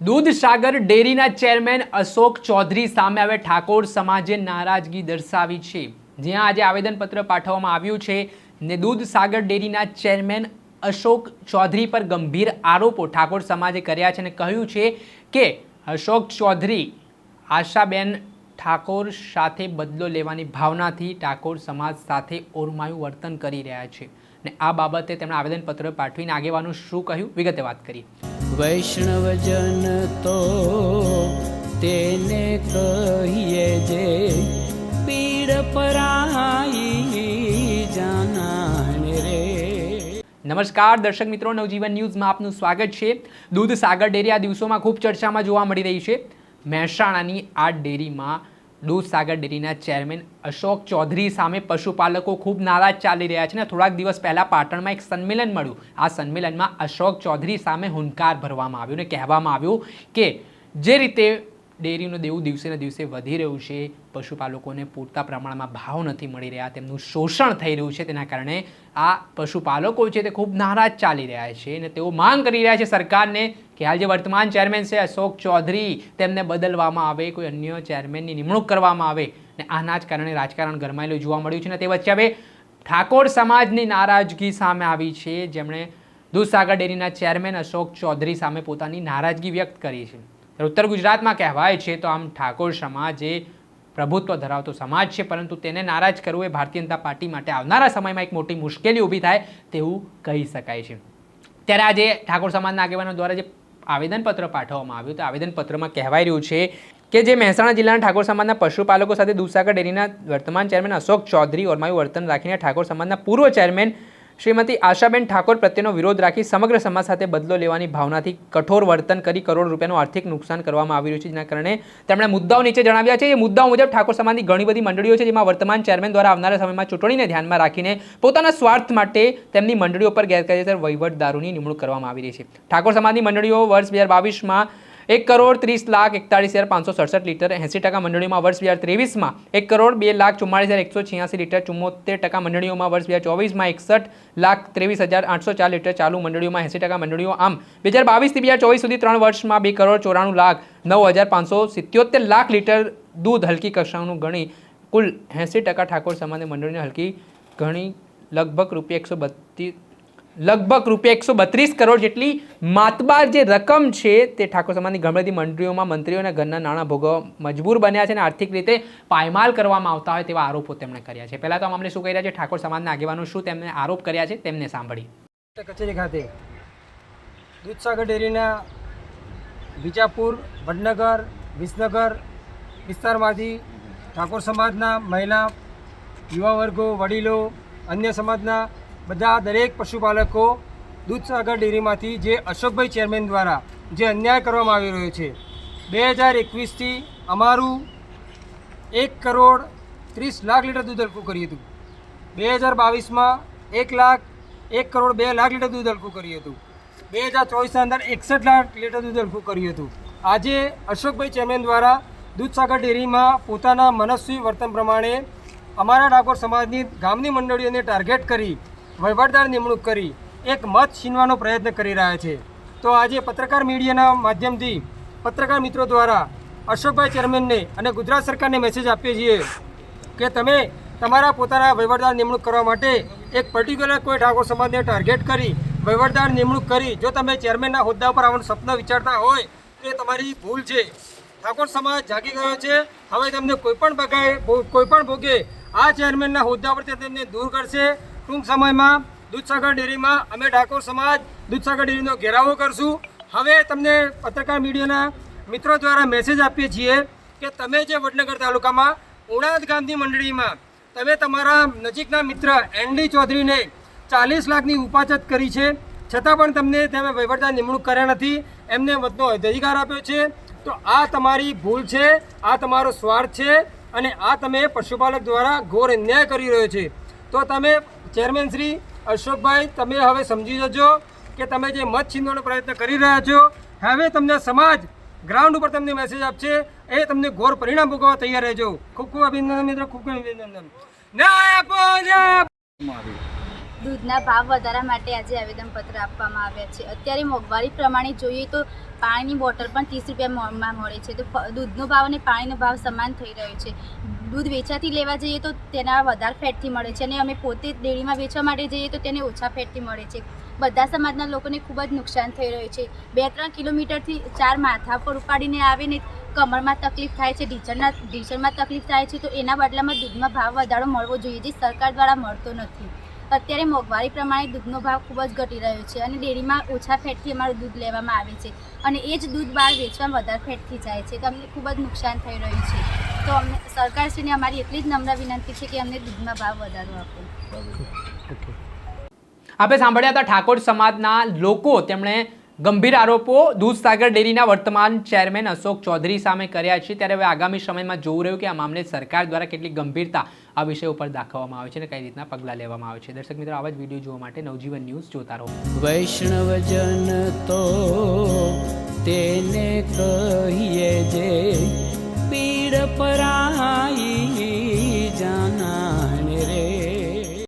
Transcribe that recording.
દૂધસાગર ડેરીના ચેરમેન અશોક ચૌધરી સામે હવે ઠાકોર સમાજે નારાજગી દર્શાવી છે. જ્યાં આજે આવેદનપત્ર પાઠવવામાં આવ્યું છે ને દૂધસાગર ડેરીના ચેરમેન અશોક ચૌધરી પર ગંભીર આરોપો ઠાકોર સમાજે કર્યા છે અને કહ્યું છે કે અશોક ચૌધરી આશાબેન ઠાકોર સાથે બદલો લેવાની ભાવનાથી ઠાકોર સમાજ સાથે ઓરમાયું વર્તન કરી રહ્યા છે. ને આ બાબતે તેમણે આવેદનપત્ર પાઠવીને આગેવાનું શું કહ્યું? વિગતે વાત કરી વૈષ્ણવજન તો તેને કહીએ જે પીડ પરાઈ જાનાને રે. નમસ્કાર, દર્શક મિત્રો, નવજીવન ન્યૂઝમાં આપનું સ્વાગત છે. દૂધ સાગર ડેરી આ દિવસોમાં ખૂબ ચર્ચામાં જોવા મળી રહી છે. મહેસાણાની આ ડેરીમાં દૂધ સાગર ડેરીના ચેરમેન અશોક ચૌધરી સામે પશુપાલકો ખૂબ નારાજ ચાલી રહ્યા છે ને થોડાક દિવસ પહેલાં પાટણમાં એક સંમેલન મળ્યું. આ સંમેલનમાં અશોક ચૌધરી સામે હુંકાર ભરવામાં આવ્યો ને કહેવામાં આવ્યું કે જે રીતે ડેરીનું દેવું દિવસે ને દિવસે વધી રહ્યું છે. પશુપાલકોને પૂરતા પ્રમાણમાં ભાવ નથી મળી રહ્યા. તેમનું શોષણ થઈ રહ્યું છે. તેના કારણે આ પશુપાલકો છે તે ખૂબ નારાજ ચાલી રહ્યા છે અને તેઓ માંગ કરી રહ્યા છે સરકારને કે હાલ જે વર્તમાન ચેરમેન છે અશોક ચૌધરી તેમને બદલવામાં આવે, કોઈ અન્ય ચેરમેનની નિમણૂક કરવામાં આવે ને આના જ કારણે રાજકારણ ગરમાયેલું જોવા મળ્યું છે અને તે વચ્ચે હવે ઠાકોર સમાજની નારાજગી સામે આવી છે. જેમણે દૂધસાગર ડેરીના ચેરમેન અશોક ચૌધરી સામે પોતાની નારાજગી વ્યક્ત કરી છે. ઉત્તર ગુજરાતમાં કહેવાય છે તો આમ ઠાકોર સમાજ એ પ્રભુત્વ ધરાવતો સમાજ છે, પરંતુ તેને નારાજ કરવું એ ભારતીય જનતા પાર્ટી માટે આવનારા સમયમાં એક મોટી મુશ્કેલી ઊભી થાય તેવું કહી શકાય છે. ત્યારે આજે ઠાકોર સમાજના આગેવાનો દ્વારા જે આવેદનપત્ર પાઠવવામાં આવ્યું તો આવેદનપત્રમાં કહેવાય રહ્યું છે કે જે મહેસાણા જિલ્લાના ઠાકોર સમાજના પશુપાલકો સાથે દૂધસાગર ડેરીના વર્તમાન ચેરમેન અશોક ચૌધરી ઓરમાયું વર્તન રાખીને ઠાકોર સમાજના પૂર્વ ચેરમેન શ્રીમતી આશાબેન ઠાકોર પ્રત્યેનો વિરોધ રાખી સમગ્ર સમાજ સાથે બદલો લેવાની ભાવનાથી કઠોર વર્તન કરી કરોડ રૂપિયાનું આર્થિક નુકસાન કરવામાં આવી રહ્યું છે, જેના કારણે તેમણે મુદ્દાઓ નીચે જણાવ્યા છે. એ મુદ્દાઓ મુજબ ઠાકોર સમાજની ઘણી બધી મંડળીઓ છે, જેમાં વર્તમાન ચેરમેન દ્વારા આવનારા સમયમાં ચૂંટણીને ધ્યાનમાં રાખીને પોતાના સ્વાર્થ માટે તેમની મંડળીઓ પર ગેરકાયદેસર વહીવટદારોની નિમણૂક કરવામાં આવી રહી છે. ઠાકોર સમાજની મંડળીઓ વર્ષ બે હજાર બાવીસમાં એક કરોડ ત્રીસ લાખ એકતાળીસ હજાર પાંચસો સડસઠ લીટર એંસી ટકા મંડળીઓમાં વર્ષ બે હજાર ત્રેવીસમાં એક કરોડ બે લાખ ચુમ્માળીસ હજાર એકસો છ્યાસી લીટર ચુમ્મોતેર ટકા મંડળીઓમાં વર્ષ બે હજાર ચોવીસમાં એકસઠ લાખ ત્રેવીસ હજાર આઠસો ચાર લીટર ચાલુ મંડળીઓમાં એંસી ટકા મંડળીઓ આમ. બે હજાર બાવીસથી બે હજાર ચોવીસ સુધી ત્રણ વર્ષમાં બે કરોડ ચોરાણું લાખ નવ હજાર પાંચસો સિત્યોતેર લાખ લીટર દૂધ હલકી કક્ષાનું ગણી કુલ એંસી ટકા ઠાકોર સમાજની મંડળીને હલકી ઘણી લગભગ રૂપિયા એકસો બત્રીસ લગભગ રૂપિયા એકસો બત્રીસ કરોડ જેટલી માતબાર જે રકમ છે તે ઠાકોર સમાજની ઘણી બધી મંડળીઓમાં મંત્રીઓના ઘરના નાણાં ભોગવવા મજબૂર બન્યા છે અને આર્થિક રીતે પાયમાલ કરવામાં આવતા હોય તેવા આરોપો તેમણે કર્યા છે. પહેલાં તો આ મામલે શું કહી રહ્યા છે? ઠાકોર સમાજના આગેવાનો શું તેમને આરોપ કર્યા છે? તેમને સાંભળી. કચેરી ખાતે દૂધસાગર ડેરીના વિજાપુર, વડનગર, વિસનગર વિસ્તારમાંથી ઠાકોર સમાજના મહિલા યુવા વર્ગો વડીલો, અન્ય સમાજના બધા દરેક પશુપાલકો દૂધસાગર ડેરીમાંથી જે અશોકભાઈ ચેરમેન દ્વારા જે અન્યાય કરવામાં આવી રહ્યો છે, બે હજાર એકવીસથી અમારું એક કરોડ ત્રીસ લાખ લીટર દૂધ હલકું કર્યું હતું. બે હજાર બાવીસમાં એક લાખ, એક કરોડ બે લાખ લીટર દૂધ હલકું કર્યું હતું. બે હજાર ચોવીસના અંદર એકસઠ લાખ લીટર દૂધ હલકું કર્યું હતું. આજે અશોકભાઈ ચેરમેન દ્વારા દૂધસાગર ડેરીમાં પોતાના મનસ્વી વર્તન પ્રમાણે અમારા ડાકોર સમાજની ગામની મંડળીઓને ટાર્ગેટ કરી વહીવટદાર નિમણૂક કરી એક મત છીનવાનો પ્રયત્ન કરી રહ્યા છે. તો આજે પત્રકાર મીડિયાના માધ્યમથી પત્રકાર મિત્રો દ્વારા અશોકભાઈ ચેરમેનને અને ગુજરાત સરકારને મેસેજ આપીએ છીએ કે તમે તમારા પોતાના વહીવટદાર નિમણૂક કરવા માટે એક પર્ટિક્યુલર કોઈ ઠાકોર સમાજને ટાર્ગેટ કરી, વહીવટદાર નિમણૂક કરી. જો તમે ચેરમેનના હોદ્દા પર આવવાનું સપના વિચારતા હોય, તો એ તમારી ભૂલ છે. ઠાકોર સમાજ જાગી ગયો છે. હવે તમને કોઈ પણ કોઈપણ કોઈ પણ ભોગે આ ચેરમેનના હોદ્દા પરથી તેમને દૂર કરશે. ટૂંક સમયમાં દૂધસાગર ડેરીમાં અમે ઠાકોર સમાજ દૂધસાગર ડેરીનો ઘેરાવો કરશું. હવે તમને પત્રકાર મીડિયાના મિત્રો દ્વારા મેસેજ આપીએ છીએ કે તમે જે વડનગર તાલુકામાં ઉણાદ ગામની મંડળીમાં તમે તમારા નજીકના મિત્ર એનડી ચૌધરીને ચાલીસ લાખની ઉપાચત કરી છે. છતાં પણ તમને તમે વહીવટદાર નિમણૂક કર્યા નથી. એમને મતનો અધિકાર આપ્યો છે. તો આ તમારી ભૂલ છે, આ તમારો સ્વાર્થ છે અને આ તમે પશુપાલક દ્વારા ઘોર અન્યાય કરી રહ્યો છે. તો તમે ચેરમેન શ્રી અશોકભાઈ, તમે હવે સમજી જજો કે તમે જે મત છીનવાનો પ્રયત્ન કરી રહ્યા છો, હવે તમને સમાજ ગ્રાઉન્ડ ઉપર તમને મેસેજ આપશે, એ તમને ઘોર પરિણામ ભોગવવા તૈયાર રહેજો. ખૂબ ખૂબ અભિનંદન મિત્રો, ખૂબ ખૂબ અભિનંદન. દૂધના ભાવ વધારા માટે આજે આવેદનપત્ર આપવામાં આવ્યા છે. અત્યારે મોંઘવારી પ્રમાણે જોઈએ તો પાણીની બોટલ પણ ત્રીસ રૂપિયામાં મળે છે. તો દૂધનો ભાવ અને પાણીનો ભાવ સમાન થઈ રહ્યો છે. દૂધ વેચાથી લેવા જઈએ તો તેના વધારે ફેટથી મળે છે અને અમે પોતે ડેરીમાં વેચવા માટે જઈએ તો તેને ઓછા ફેટથી મળે છે. બધા સમાજના લોકોને ખૂબ જ નુકસાન થઈ રહ્યું છે. બે ત્રણ કિલોમીટરથી ચાર માથા પર ઉપાડીને આવીને કમરમાં તકલીફ થાય છે, ઢીચણના, ઢીચણમાં તકલીફ થાય છે, તો એના બદલામાં દૂધમાં ભાવ વધારો મળવો જોઈએ જે સરકાર દ્વારા મળતો નથી. અત્યારે મોંઘવારી પ્રમાણે દૂધનો ભાવ ખૂબ જ ઘટી રહ્યો છે અને ડેરીમાં ઓછા ફેટથી અમારું દૂધ લેવામાં આવે છે. અને એ જ દૂધ બહાર વેચવામાં વધારે ફેટથી જાય છે. તો અમને ખૂબ જ નુકસાન થઈ રહ્યું છે. તો અમને સરકારશ્રીને અમારી એટલી જ નમ્ર વિનંતી છે કે અમને દૂધમાં ભાવ વધારો આપો. આપણે સાંભળ્યા હતા ઠાકોર સમાજના લોકો. તેમણે ગંભીર આરોપો દૂધસાગર ડેરીના વર્તમાન ચેરમેન અશોક ચૌધરી સામે કર્યા છે. ત્યારે હવે આગામી સમયમાં જોવું રહ્યું કે આ મામલે સરકાર દ્વારા કેટલી ગંભીરતા આ વિષય ઉપર દાખવવામાં આવે છે અને કઈ રીતના પગલાં લેવામાં આવે છે. દર્શક મિત્રો, આવા જ વીડિયો જોવા માટે નવજીવન ન્યૂઝ જોતા રહો. વૈષ્ણવજન તો તેને કહીએ જે પીડ પરાઈ